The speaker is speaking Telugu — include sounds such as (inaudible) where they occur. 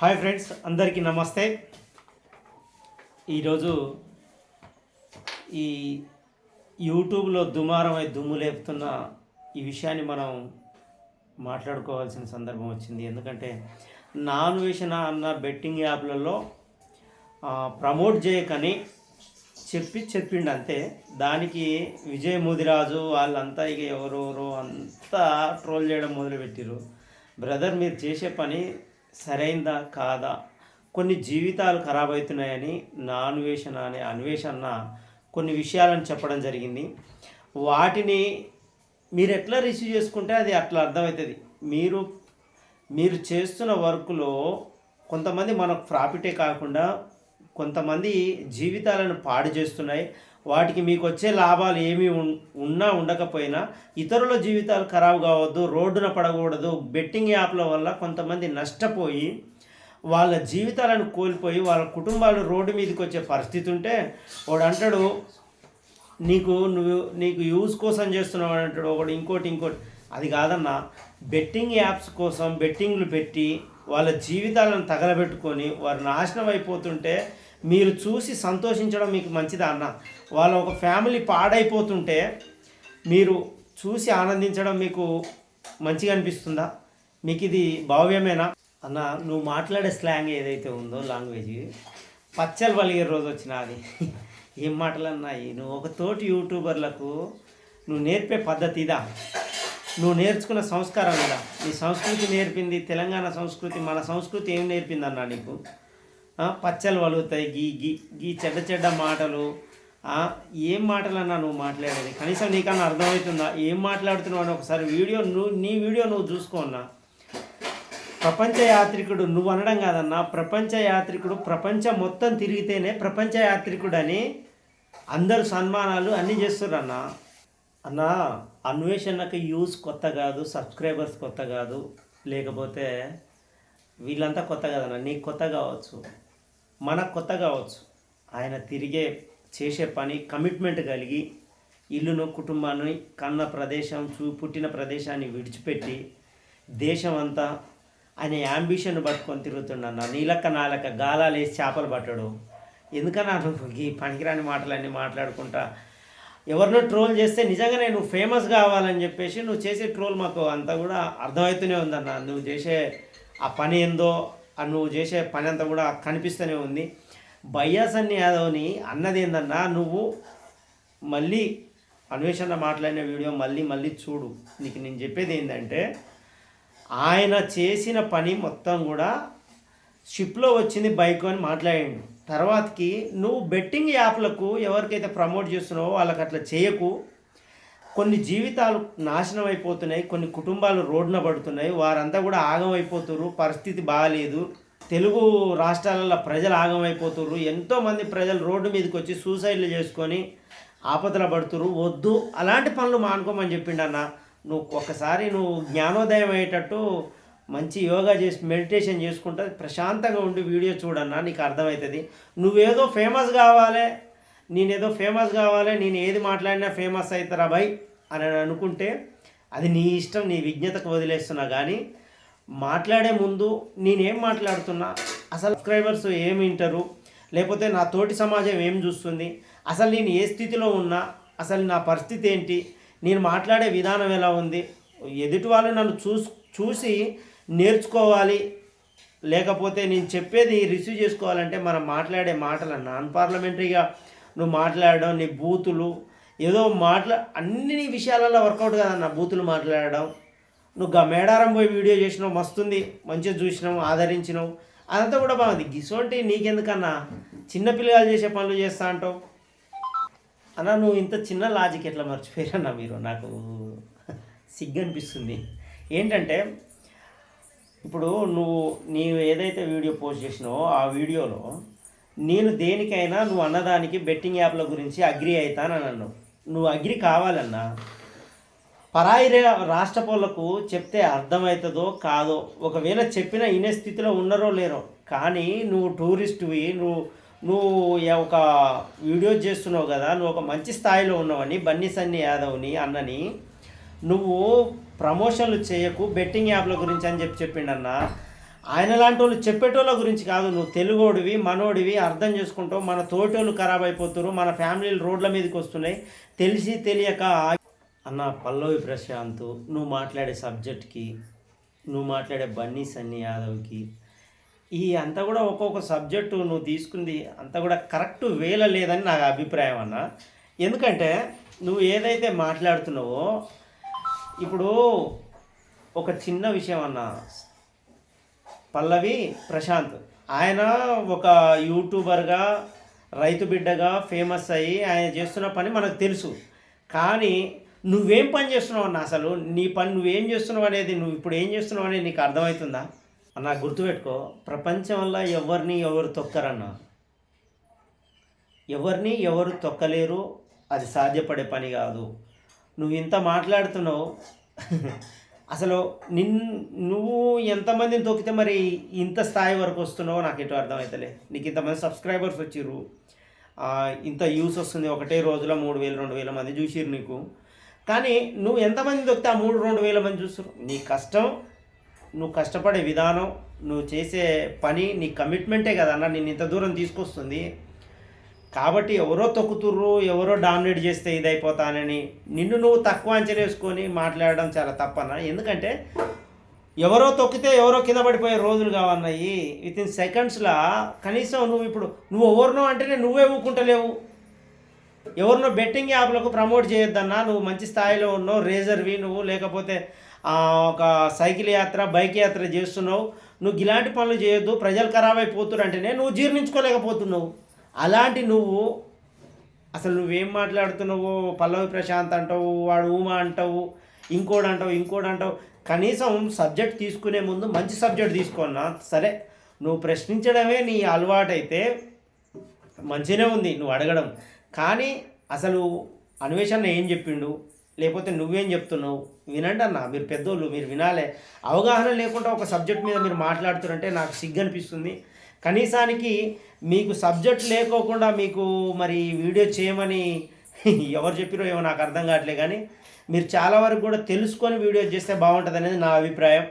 హాయ్ ఫ్రెండ్స్ అందరికీ నమస్తే. ఈరోజు ఈ యూట్యూబ్లో దుమారమై దుమ్ము లేపుతున్న ఈ విషయాన్ని మనం మాట్లాడుకోవాల్సిన సందర్భం వచ్చింది. ఎందుకంటే నాన్ వేసిన అన్న బెట్టింగ్ యాప్లలో ప్రమోట్ చేయకని చెప్పి చెప్పిండు అంతే. దానికి విజయ్ ముదిరాజు వాళ్ళంతా ఇక ఎవరెవరో అంతా ట్రోల్ చేయడం మొదలుపెట్టిరు బ్రదర్ మీరు చేసే పని సరైందా కాదా? కొన్ని జీవితాలు ఖరాబ్ అవుతున్నాయని నా అన్వేషణ అనే అన్వేషణ కొన్ని విషయాలను చెప్పడం జరిగింది. వాటిని మీరు ఎట్లా రిసీవ్ చేసుకుంటే అది అట్లా అర్థమవుతుంది. మీరు మీరు చేస్తున్న వర్క్లో కొంతమంది మనకు ప్రాఫిటే కాకుండా కొంతమంది జీవితాలను పాడు చేస్తున్నాయి. వాటికి మీకు వచ్చే లాభాలు ఏమీ ఉన్నా ఉండకపోయినా ఇతరుల జీవితాలు ఖరాబ్ కావద్దు రోడ్డున పడకూడదు బెట్టింగ్ యాప్ల వల్ల కొంతమంది నష్టపోయి వాళ్ళ జీవితాలను కోల్పోయి వాళ్ళ కుటుంబాలు రోడ్డు మీదకి వచ్చే పరిస్థితి ఉంటే వాడు అంటాడు నీకు నువ్వు నీకు యూజ్ కోసం చేస్తున్నావు అని అంటాడు ఒకడు ఇంకోటి ఇంకోటి. అది కాదన్న బెట్టింగ్ యాప్స్ కోసం బెట్టింగ్లు పెట్టి వాళ్ళ జీవితాలను తగలబెట్టుకొని వారు నాశనం అయిపోతుంటే మీరు చూసి సంతోషించడం మీకు మంచిదా అన్న? వాళ్ళ ఒక ఫ్యామిలీ పాడైపోతుంటే మీరు చూసి ఆనందించడం మీకు మంచిగా అనిపిస్తుందా? మీకు ఇది భావ్యమేనా? అన్న నువ్వు మాట్లాడే స్లాంగ్ ఏదైతే ఉందో లాంగ్వేజ్ పచ్చలు పలిగే రోజు వచ్చిన అది. ఏం మాటలు అన్నాయి నువ్వు ఒక తోటి యూట్యూబర్లకు నువ్వు నేర్పే పద్ధతి ఇదా? నువ్వు నేర్చుకున్న సంస్కారం ఇదా? నీ సంస్కృతి నేర్పింది తెలంగాణ సంస్కృతి మన సంస్కృతి ఏం నేర్పిందన్నా నీకు? పచ్చలు వలుగుతాయి. గీ గీ గీ చెడ్డ చెడ్డ మాటలు. ఏం మాటలన్నా నువ్వు మాట్లాడేది? కనీసం నీకన్నా అర్థమవుతుందా? ఏం మాట్లాడుతున్నావు అని ఒకసారి వీడియో నువ్వు నీ వీడియో నువ్వు చూసుకోన్నా ప్రపంచ యాత్రికుడు నువ్వు అనడం కాదన్నా ప్రపంచ యాత్రికుడు ప్రపంచం మొత్తం తిరిగితేనే ప్రపంచ యాత్రికుడు అని అందరు సన్మానాలు అన్నీ చేస్తున్నారు అన్న అన్వేషణకి యూస్ కొత్త కాదు సబ్స్క్రైబర్స్ కొత్త కాదు లేకపోతే వీళ్ళంతా కొత్త కదన్నా నీకు కొత్త కావచ్చు. మనకు కొత్త కావచ్చు. ఆయన తిరిగే చేసే పని కమిట్మెంట్ కలిగి ఇల్లును కుటుంబాన్ని కన్న ప్రదేశం చూ పుట్టిన ప్రదేశాన్ని విడిచిపెట్టి దేశం అంతా ఆయన యాంబిషన్ పట్టుకొని తిరుగుతున్నాను నీలక్క నాలక గాలాలు వేసి చేపలు పట్టడు. ఎందుకన్నా నువ్వు ఈ పనికిరాని మాటలన్నీ మాట్లాడుకుంటా? ఎవరినో ట్రోల్ చేస్తే నిజంగా నువ్వు ఫేమస్ కావాలని చెప్పేసి నువ్వు చేసే ట్రోల్ మాకు అంతా కూడా అర్థమవుతూనే ఉందన్న. నువ్వు చేసే ఆ పని ఏందో నువ్వు చేసే పని అంతా కూడా కనిపిస్తూనే ఉంది. బయ్యాసన్ని యాదవ్ని అన్నది ఏందన్నా నువ్వు మళ్ళీ అన్వేషణ మాట్లాడిన వీడియో మళ్ళీ మళ్ళీ చూడు. నీకు నేను చెప్పేది ఏంటంటే ఆయన చేసిన పని మొత్తం కూడా షిప్లో వచ్చింది బైక్ అని మాట్లాడిండు. తర్వాతకి నువ్వు బెట్టింగ్ యాప్లకు ఎవరికైతే ప్రమోట్ చేస్తున్నావో వాళ్ళకి అట్లా చేయకు. కొన్ని జీవితాలు నాశనం అయిపోతున్నాయి కొన్ని కుటుంబాలు రోడ్డున పడుతున్నాయి వారంతా కూడా ఆగమైపోతున్నారు పరిస్థితి బాగాలేదు తెలుగు రాష్ట్రాలలో ప్రజలు ఆగమైపోతున్నారు ఎంతోమంది ప్రజలు రోడ్డు మీదకి వచ్చి సూసైడ్లు చేసుకొని ఆపదల పడుతురు వద్దు అలాంటి పనులు మానుకోమని చెప్పిండన్న నువ్వు ఒక్కసారి నువ్వు జ్ఞానోదయం అయ్యేటట్టు మంచి యోగా చేసి మెడిటేషన్ చేసుకుంటే ప్రశాంతంగా ఉండి వీడియో చూడన్నా నీకు అర్థమవుతుంది. నువ్వేదో ఫేమస్ కావాలి నేనేదో ఫేమస్ కావాలి నేను ఏది మాట్లాడినా ఫేమస్ అవుతారా భయ్ అని అనుకుంటే అది నీ ఇష్టం నీ విజ్ఞతకు వదిలేస్తున్నా కానీ మాట్లాడే ముందు నేనేం మాట్లాడుతున్నా? అసలు సబ్స్క్రైబర్స్ ఏమి వింటారు? లేకపోతే నా తోటి సమాజం ఏం చూస్తుంది? అసలు నేను ఏ స్థితిలో ఉన్నా? అసలు నా పరిస్థితి ఏంటి? నేను మాట్లాడే విధానం ఎలా ఉంది? ఎదుటి వాళ్ళు నన్ను చూసి చూసి నేర్చుకోవాలి. లేకపోతే నేను చెప్పేది రిసీవ్ చేసుకోవాలంటే మనం మాట్లాడే మాటలు నాన్ పార్లమెంటరీగా నువ్వు మాట్లాడడం నీ బూతులు ఏదో మాట్లా అన్ని విషయాలలో వర్కౌట్ కదన్న బూతులు మాట్లాడడం. నువ్వు గా మేడారం పోయి వీడియో చేసినావు మస్తుంది మంచిగా చూసినావు ఆదరించినావు అదంతా కూడా బాగుంది. గిసోంటి నీకెందుకన్నా? చిన్నపిల్లగాలు చేసే పనులు చేస్తా అంటావు. అన్న నువ్వు ఇంత చిన్న లాజిక్ ఎట్లా మర్చిపోయారన్నా మీరు? నాకు సిగ్గు అనిపిస్తుంది ఏంటంటే ఇప్పుడు నువ్వు నీవు ఏదైతే వీడియో పోస్ట్ చేసినావో ఆ వీడియోలో నేను దేనికైనా నువ్వు అన్నదానికి బెట్టింగ్ యాప్ల గురించి అగ్రి అవుతానని అన్నావు. నువ్వు అగ్రి కావాలన్నా పరాయి రాష్ట్రపోలకు రాష్ట్ర పౌరులకు చెప్తే అర్థమవుతుందో కాదో ఒకవేళ చెప్పిన ఇనే స్థితిలో ఉన్నారో లేరో కానీ నువ్వు టూరిస్ట్వి నువ్వు నువ్వు ఒక వీడియో చేస్తున్నావు కదా నువ్వు ఒక మంచి స్థాయిలో ఉన్నావని బన్నీ సన్ని యాదవ్ని అన్నని నువ్వు ప్రమోషన్లు చేయకు బెట్టింగ్ యాప్ల గురించి అని చెప్పి చెప్పిండన్నా ఆయన లాంటి వాళ్ళు చెప్పేటోళ్ళ గురించి కాదు. నువ్వు తెలుగోడివి మనోడివి అర్థం చేసుకుంటావు. మన తోటోళ్ళు ఖరాబ్ అయిపోతున్నారు. మన ఫ్యామిలీలు రోడ్ల మీదకి వస్తున్నాయి. తెలిసి తెలియక అన్న పల్లవి ప్రశాంత్ నువ్వు మాట్లాడే సబ్జెక్ట్కి నువ్వు మాట్లాడే బన్నీ సన్నీ యాదవ్కి ఈ అంతా కూడా ఒక్కొక్క సబ్జెక్టు నువ్వు తీసుకుంది అంతా కూడా కరెక్ట్ వేల లేదని నా అభిప్రాయం అన్న. ఎందుకంటే నువ్వు ఏదైతే మాట్లాడుతున్నావో ఇప్పుడు ఒక చిన్న విషయం అన్న పల్లవి ప్రశాంత్. ఆయన ఒక యూట్యూబర్గా రైతు బిడ్డగా ఫేమస్ అయ్యి ఆయన చేస్తున్న పని మనకు తెలుసు. కానీ నువ్వేం పని చేస్తున్నావు అన్న అసలు? నీ పని నువ్వేం చేస్తున్నావు అనేది నువ్వు ఇప్పుడు ఏం చేస్తున్నావు అనేది నీకు అర్థమవుతుందా? అన్న గుర్తుపెట్టుకో ప్రపంచంలో ఎవరిని ఎవరు తొక్కరన్న? ఎవరిని ఎవరు తొక్కలేరు అది సాధ్యపడే పని కాదు. నువ్వు ఇంత మాట్లాడుతున్నావు అసలు నిన్ నువ్వు ఎంతమందిని తొక్కితే మరి ఇంత స్థాయి వరకు వస్తున్నావో నాకు ఎటు అర్థమవుతలే నీకు ఇంతమంది సబ్స్క్రైబర్స్ వచ్చిర్రు. ఇంత యూస్ వస్తుంది. ఒకటే రోజులో మూడు వేలు రెండు వేల మంది చూసిర్రు నీకు. కానీ నువ్వు ఎంతమంది తొక్కితే ఆ మూడు రెండు వేల మంది చూస్తారు నీ కష్టం నువ్వు కష్టపడే విధానం నువ్వు చేసే పని నీ కమిట్మెంటే కదన్నా నేను ఇంత దూరం తీసుకొస్తుంది. కాబట్టి ఎవరో తొక్కుతుర్రు ఎవరో డామినేట్ చేస్తే ఇదైపోతానని నిన్ను నువ్వు తక్కువ అంచనా వేసుకొని మాట్లాడడం చాలా తప్పన ఎందుకంటే ఎవరో తొక్కితే ఎవరో కింద పడిపోయే రోజులు కావన్నాయి. విత్ ఇన్ సెకండ్స్లో కనీసం నువ్వు ఇప్పుడు నువ్వు ఎవరినో అంటేనే నువ్వే ఊకుంటలేవు. ఎవరినో బెట్టింగ్ యాప్లకు ప్రమోట్ చేయొద్దన్నా నువ్వు మంచి స్థాయిలో ఉన్నావు రేజర్వి నువ్వు లేకపోతే ఒక సైకిల్ యాత్ర బైక్ యాత్ర చేస్తున్నావు. నువ్వు ఇలాంటి పనులు చేయొద్దు ప్రజలు ఖరాబ్ అయిపోతున్నారు అంటేనే నువ్వు జీర్ణించుకోలేకపోతున్నావు. అలాంటి నువ్వు అసలు నువ్వేం మాట్లాడుతున్నావు? పల్లవి ప్రశాంత్ అంటావు వాడు ఊమా అంటావు ఇంకోటి అంటావు ఇంకోటి అంటావు. కనీసం సబ్జెక్ట్ తీసుకునే ముందు మంచి సబ్జెక్ట్ తీసుకున్నా సరే నువ్వు ప్రశ్నించడమే నీ అలవాటైతే మంచిగానే ఉంది నువ్వు అడగడం. కానీ అసలు అన్వేషణ ఏం చెప్పిండు? లేకపోతే నువ్వేం చెప్తున్నావు? వినండి అన్న మీరు పెద్దోళ్ళు మీరు వినాలే. అవగాహన లేకుండా ఒక సబ్జెక్ట్ మీద మీరు మాట్లాడుతున్నారంటే నాకు సిగ్గు అనిపిస్తుంది. కనీసానికి మీకు సబ్జెక్ట్ లేకోకుండా మీకు మరి వీడియో చేయమని (laughs) ఎవరు చెప్పిరో ఏమో నాకు అర్థం కావట్లే కానీ మీరు చాలా వరకు కూడా తెలుసుకొని వీడియో చేస్తే బాగుంటుంది అనేది నా అభిప్రాయం.